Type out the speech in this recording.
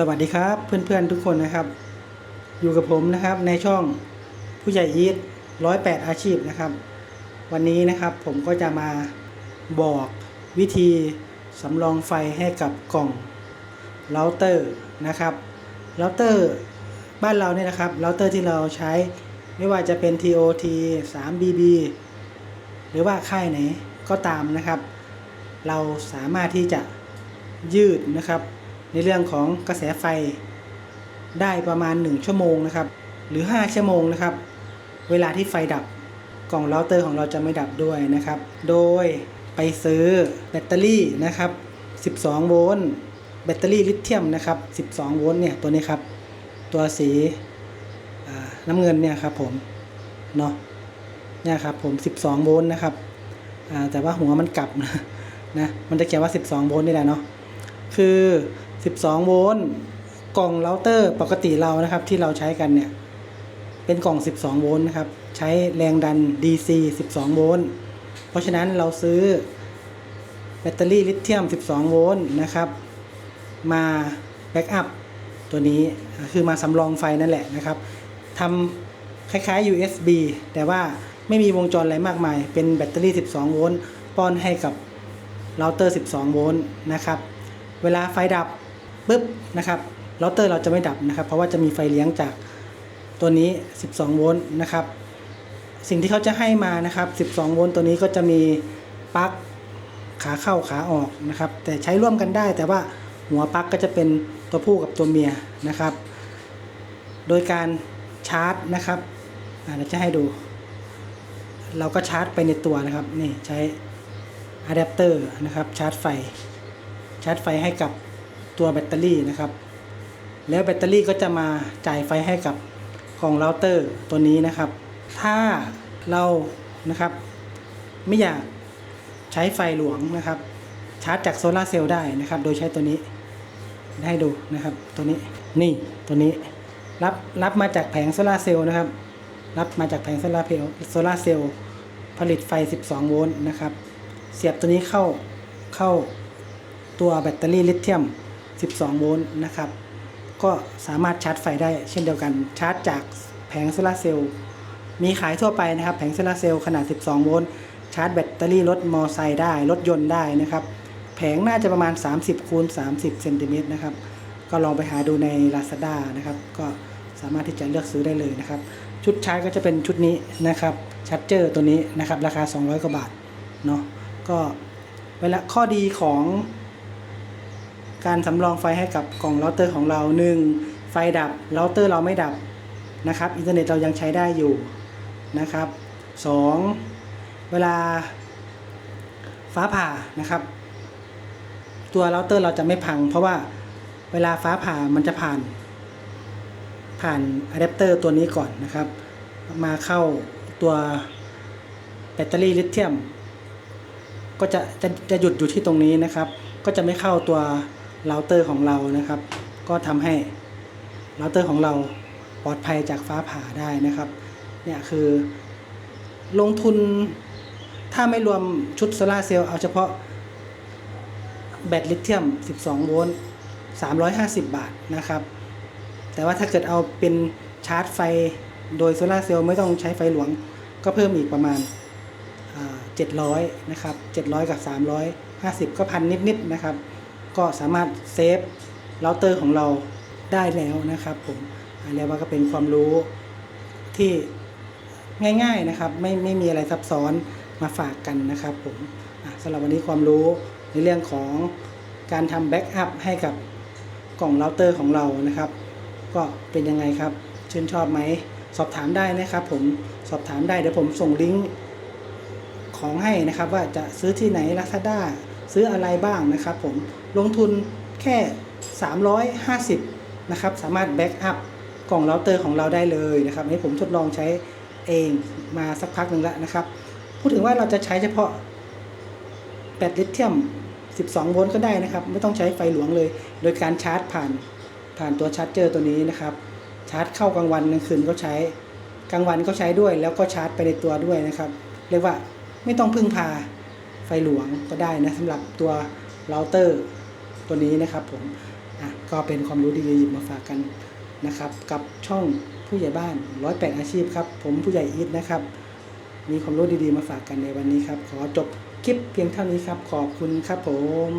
สวัสดีครับเพื่อนๆทุกคนนะครับ อยู่กับผมนะครับในช่องผู้ใหญ่อีทร้อยแปดอาชีพนะครับ วันนี้นะครับผมก็จะมาบอกวิธีสำรองไฟให้กับกล่องเราเตอร์นะครับเราเตอร์บ้านเราเนี่ยนะครับเราเตอร์ที่เราใช้ไม่ว่าจะเป็น TOT 3BB หรือว่าค่ายไหนก็ตามนะครับ เราสามารถที่จะยืดนะครับ ในเรื่องของกระแสไฟได้ประมาณ 1 ชั่วโมงนะครับ หรือ 5 ชั่วโมงนะครับ เวลาที่ไฟดับกล่องเราเตอร์ของเราจะไม่ดับด้วยนะครับ โดยไปซื้อแบตเตอรี่นะครับ 12 โวลต์แบตเตอรี่ลิเธียมนะครับ 12 โวลต์เนี่ยตัวนี้ครับ ตัวสีน้ำเงินเนี่ยครับผม เนาะเนี่ยครับผม 12 โวลต์นะครับแต่ว่าหัวมันกลับนะนะมันจะเขียนว่า 12 โวลต์นี่แหละเนาะ คือ 12 โวลต์กล่องเราเตอร์ปกติเรานะครับที่เราใช้กันเนี่ย เป็นกล่อง 12 โวลต์นะครับ ใช้แรงดัน DC 12 โวลต์เพราะฉะนั้นเราซื้อแบตเตอรี่ลิเธียม 12 โวลต์นะครับ มาแบ็กอัพตัวนี้คือมาสำรองไฟนั่นแหละนะครับทำคล้ายๆ USB แต่ว่าไม่มีวงจรอะไรมากมาย เป็นแบตเตอรี่ 12 โวลต์ป้อนให้กับเราเตอร์ 12 โวลต์นะครับ เวลาไฟดับ ปุ๊บนะครับเราเตอร์เราจะไม่ดับนะครับ เพราะว่าจะมีไฟเลี้ยงจากตัวนี้ 12 โวลต์นะครับ สิ่งที่เขาจะให้มานะครับ 12 โวลต์ตัวนี้ก็จะมีปลั๊กขาเข้าขาออกนะครับ แต่ใช้ร่วมกันได้ แต่ว่าหัวปลั๊กก็จะเป็นตัวผู้กับตัวเมียนะครับ โดยการชาร์จนะครับอ่าจะให้ดู เราก็ชาร์จไปในตัวนะครับ นี่ใช้อะแดปเตอร์นะครับชาร์จไฟ ชาร์จไฟให้กับ ตัวแบตเตอรี่นะครับ แล้วแบตเตอรี่ก็จะมาจ่ายไฟให้กับกล่องเราเตอร์ตัวนี้นะครับ ถ้าเรานะครับ ไม่อยากใช้ไฟหลวงนะครับ ชาร์จจากโซลาเซลล์ได้นะครับ โดยใช้ตัวนี้ให้ดูนะครับ ตัวนี้นี่ตัวนี้รับรับมาจากแผงโซลาเซลล์นะครับ รับมาจากแผงโซลาเซลล์โซลาเซลล์ผลิตไฟ 12 โวลต์นะครับ เสียบตัวนี้เข้าเข้าตัวแบตเตอรี่ลิเธียม 12 โวลต์นะครับ ก็สามารถชาร์จไฟได้เช่นเดียวกันชาร์จจากแผงโซลาร์เซลล์มีขายทั่วไปนะครับ แผงโซลาร์เซลล์ขนาด 12 โวลต์ชาร์จแบตเตอรี่รถมอไซค์ได้ รถยนต์ได้นะครับ แผงน่าจะประมาณ 30คูณ30เซนติเมตรนะครับ ก็ลองไปหาดูใน Lazada นะครับ ก็สามารถที่จะเลือกซื้อได้เลยนะครับ ชุดใช้ก็จะเป็นชุดนี้นะครับชาร์จเจอร์ตัวนี้นะครับ ราคา 200 กว่าบาทเนาะก็เวลาข้อดีของ การสำรองไฟให้กับกล่องเราเตอร์ของเรา 1. ไฟดับเราเตอร์เราไม่ดับนะครับ อินเทอร์เน็ตเรายังใช้ได้อยู่นะครับ 2. เวลาฟ้าผ่านะครับ ตัวเราเตอร์เราจะไม่พัง เพราะว่าเวลาฟ้าผ่ามันจะผ่าน ผ่านอะแดปเตอร์ตัวนี้ก่อนนะครับ มาเข้าตัวแบตเตอรี่ลิเธียม ก็จะจะจะหยุดอยู่ที่ตรงนี้นะครับ ก็จะไม่เข้าตัว เราเตอร์ของเรานะครับ ก็ทำให้เราเตอร์ของเราปลอดภัยจากฟ้าผ่าได้นะครับเนี่ยคือลงทุนถ้าไม่รวมชุดโซลาเซลล์เอาเฉพาะแบตลิเธียม 12 โวลต์350 บาทนะครับ แต่ว่าถ้าเกิดเอาเป็นชาร์จไฟโดยโซลาเซลล์ไม่ต้องใช้ไฟหลวง ก็เพิ่มอีกประมาณเจ็ดร้อยนะครับเจ็ดร้อยกับสามร้อยห้าสิบก็พันนิดๆนะครับ ก็สามารถเซฟเราเตอร์ของเราได้แล้วนะครับผมอันนี้ว่าก็เป็นความรู้ที่ง่ายๆนะครับ ไม่ไม่มีอะไรซับซ้อนมาฝากกันนะครับผมสำหรับวันนี้ความรู้ในเรื่องของการทำแบ็กอัพให้กับกล่องเราเตอร์ของเรานะครับ ก็เป็นยังไงครับ ชื่นชอบไหม สอบถามได้นะครับผมสอบถามได้เดี๋ยวผมส่งลิงก์ของให้นะครับ ว่าจะซื้อที่ไหน Lazada ซื้ออะไรบ้างนะครับผมลงทุนแค่ 350นะครับสามารถแบ็กอัพกล่องเราเตอร์ของเราได้เลยนะครับนี่ผมทดลองใช้เองมาสักพักหนึ่งแล้วนะครับ พูดถึงว่าเราจะใช้เฉพาะแบตลิเธียม 12 โวลต์ก็ได้นะครับ ไม่ต้องใช้ไฟหลวงเลย โดยการชาร์จผ่านผ่านตัวชาร์จเจอร์ตัวนี้นะครับ ชาร์จเข้ากลางวันกลางคืนก็ใช้กลางวันก็ใช้ด้วย แล้วก็ชาร์จไปในตัวด้วยนะครับ เรียกว่าไม่ต้องพึ่งพา ไฟหลวงก็ได้นะสำหรับตัวเราเตอร์ตัวนี้นะครับผมอะก็เป็นความรู้ดีๆหยิบมาฝากกันนะครับ กับช่องผู้ใหญ่บ้านร้อยแปดอาชีพครับ ผมผู้ใหญ่อีทนะครับ มีความรู้ดีๆมาฝากกันในวันนี้ครับ ขอจบคลิปเพียงเท่านี้ครับ ขอบคุณครับผม